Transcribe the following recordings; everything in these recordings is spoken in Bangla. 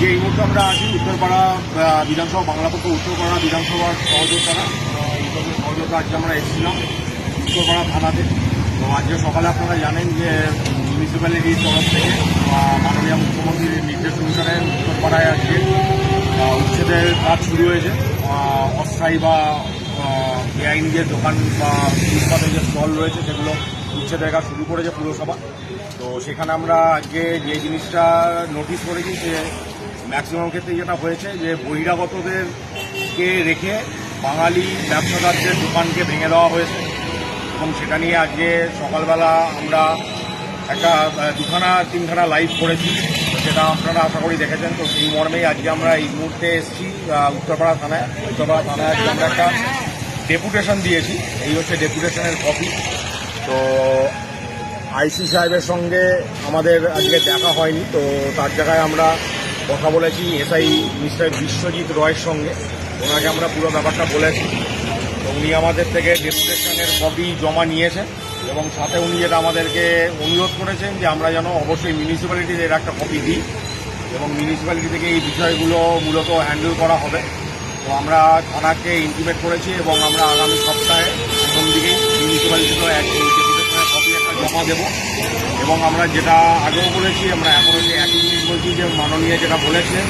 আজকে এই মুহূর্তে আমরা আছি উত্তরপাড়া বিধানসভা বাংলাপক্ষ উত্তরপাড়া বিধানসভার সহযোগিতারা সহযোগিতা আজকে আমরা এসেছিলাম উত্তরপাড়া থানাতে। তো আজকে সকালে আপনারা জানেন যে মিউনিসিপ্যালিটির তরফ থেকে মাননীয় মুখ্যমন্ত্রীর নির্দেশ অনুসারে উত্তরপাড়ায় আজকে উচ্ছেদের কাজ শুরু হয়েছে। অস্থায়ী বা বেআইনি যে দোকান বা ফুটপাতে যে স্টল রয়েছে, সেগুলো উচ্ছেদের কাজ শুরু করেছে পুরসভা। তো সেখানে আমরা আজকে যে জিনিসটা নোটিশ করেছি যে ম্যাক্সিমাম ক্ষেত্রে যেটা হয়েছে যে বহিরাগতদেরকে রেখে বাঙালি ব্যবসাদারদের দোকানকে ভেঙে দেওয়া হয়েছে। এবং সেটা নিয়ে আজকে সকালবেলা আমরা একটা দুখানা, তিনখানা লাইভ করেছি। সেটা আপনারা আশা করি দেখেছেন। তো সেই মর্মেই আজকে আমরা এই মুহূর্তে এসেছি উত্তরপাড়া থানায়। উত্তরপাড়া থানায় আজকে আমরা একটা ডেপুটেশন দিয়েছি। এই হচ্ছে ডেপুটেশনের কপি তো আইসি সাহেবের সঙ্গে আমাদের আজকে দেখা হয়নি। তো তার জায়গায় আমরা কথা বলেছি এসআই মিস্টার বিশ্বজিৎ রয়ের সঙ্গে। ওনাকে আমরা পুরো ব্যাপারটা বলেছি। উনি আমাদের থেকে ডেপুটেশনের কপি জমা নিয়েছেন এবং সাথে উনি যেটা আমাদেরকে অনুরোধ করেছেন যে আমরা যেন অবশ্যই মিউনিসিপ্যালিটির এর একটা কপি দিই এবং মিউনিসিপ্যালিটি থেকে এই বিষয়গুলো মূলত হ্যান্ডেল করা হবে। তো আমরা থানাকে ইন্টিমেট করেছি এবং আমরা আগামী সপ্তাহে প্রথম দিকেই মিউনিসিপ্যালিটিরও এক একটা জমা দেবো। এবং আমরা যেটা আগেও বলেছি, আমরা এখনও যে একই জিনিস বলছি যে মাননীয় যেটা বলেছেন,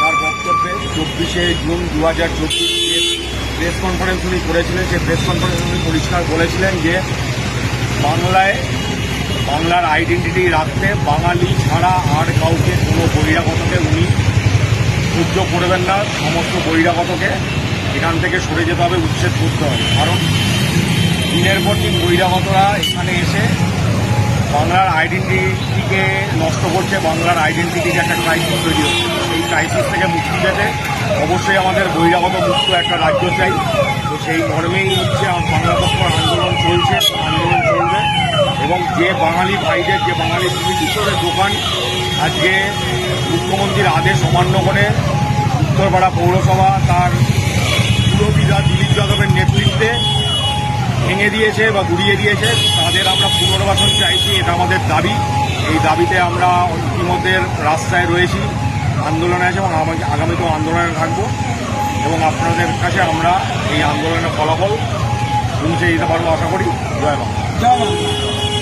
তার বক্তব্যে চব্বিশে জুন দু হাজার চব্বিশ প্রেস কনফারেন্স উনি করেছিলেন, সেই প্রেস কনফারেন্স উনি পরিষ্কার বলেছিলেন যে বাংলায় বাংলার আইডেন্টিটি রাখতে বাঙালি ছাড়া আর কাউকে কোনো বহিরাগতকে উনি সহ্য করবেন না, সমস্ত বহিরাগতকে এখান থেকে সরে যেতে হবে, উচ্ছেদ করতে হবে। কারণ দিনের পর দিন বহিরাগতরা এখানে এসে বাংলার আইডেন্টিটিকে নষ্ট করছে, বাংলার আইডেন্টিটিকে একটা ক্রাইসিস তৈরি হচ্ছে। এই ক্রাইসিস থেকে মুক্তি পেতে অবশ্যই আমাদের বহিরাগত মুক্ত একটা রাজ্য চাই। তো সেই মর্মেই হচ্ছে বাংলা পক্ষ আন্দোলন চলছে, আন্দোলন চলবে। এবং যে বাঙালি ভাইদের, যে বাঙালি ভিতরের দোকান, আজকে মুখ্যমন্ত্রীর আদেশ অমান্য করে উত্তরপাড়া পৌরসভা তার পুরবিধা দিলীপ যাদবের নেতৃত্বে ভেঙে দিয়েছে বা গুড়িয়ে দিয়েছে, তাদের আমরা পুনর্বাসন চাইছি, এটা আমাদের দাবি। এই দাবিতে আমরা ইতিমধ্যে রাস্তায় রয়েছি, আন্দোলনে আছে এবং আগামী- আগামীতেও আন্দোলনে থাকব। এবং আপনাদের কাছে আমরা এই আন্দোলনের ফলাফল পৌঁছে দিতে পারব আশা করি। জয় বাংলা। জয় বাংলা।